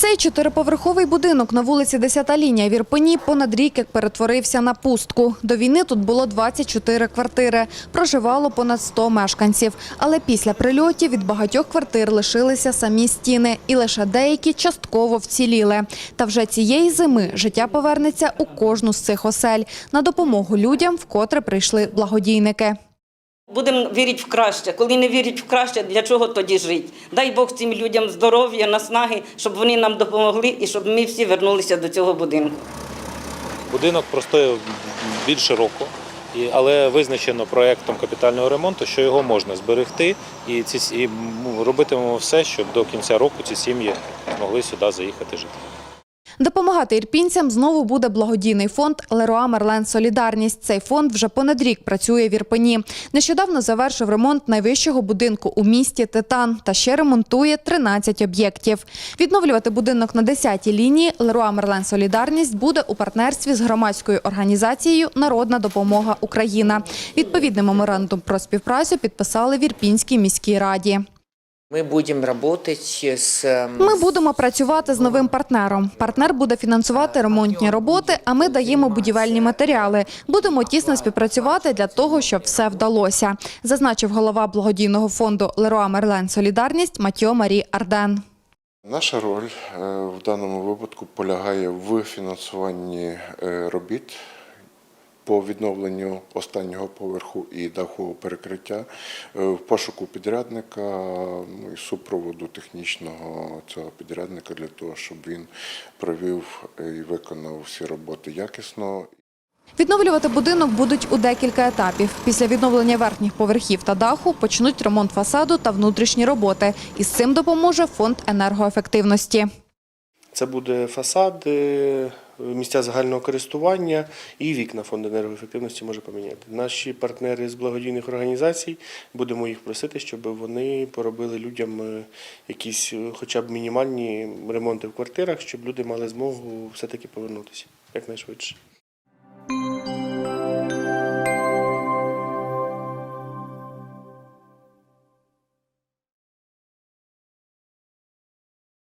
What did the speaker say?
Цей чотириповерховий будинок на вулиці 10 лінія в Ірпені понад рік як перетворився на пустку. До війни тут було 24 квартири. Проживало понад 100 мешканців. Але після прильотів від багатьох квартир лишилися самі стіни. І лише деякі частково вціліли. Та вже цієї зими життя повернеться у кожну з цих осель. На допомогу людям вкотре прийшли благодійники. Будемо вірити в краще. Коли не вірять в краще, для чого тоді жити? Дай Бог цим людям здоров'я, наснаги, щоб вони нам допомогли і щоб ми всі вернулися до цього будинку. Будинок простояв більше року, але визначено проєктом капітального ремонту, що його можна зберегти, і, і робитимемо все, щоб до кінця року ці сім'ї змогли сюди заїхати жити. Допомагати ірпінцям знову буде благодійний фонд Леруа Мерлен Солідарність. Цей фонд вже понад рік працює в Ірпені. Нещодавно завершив ремонт найвищого будинку у місті Титан та ще ремонтує 13 об'єктів. Відновлювати будинок на 10-й лінії Леруа Мерлен Солідарність буде у партнерстві з громадською організацією Народна допомога Україна. Відповідний меморандум про співпрацю підписали в Ірпінській міській раді. Мы будем работать с... эм, Ми будемо працювати з новим партнером. Партнер буде фінансувати ремонтні роботи, а ми даємо будівельні матеріали. Будемо тісно співпрацювати для того, щоб все вдалося, зазначив голова благодійного фонду Леруа Мерлен Солідарність Матьо Марі Арден. Наша роль е, в даному випадку полягає в фінансуванні е, робіт по відновленню останнього поверху і дахового перекриття, е, в пошуку підрядника ну, і супроводу технічного цього підрядника для того, щоб він провів і виконав всі роботи якісно. Відновлювати будинок будуть у декілька етапів. Після відновлення верхніх поверхів та даху почнуть ремонт фасаду та внутрішні роботи. І з цим допоможе фонд енергоефективності. Це буде фасад, е, місця загального користування і вікна фонду енергоефективності може поміняти. Наші партнери з благодійних організацій будемо їх просити, щоб вони поробили людям е, якісь, е, хоча б мінімальні ремонти в квартирах, щоб люди мали змогу все-таки повернутися якнайшвидше.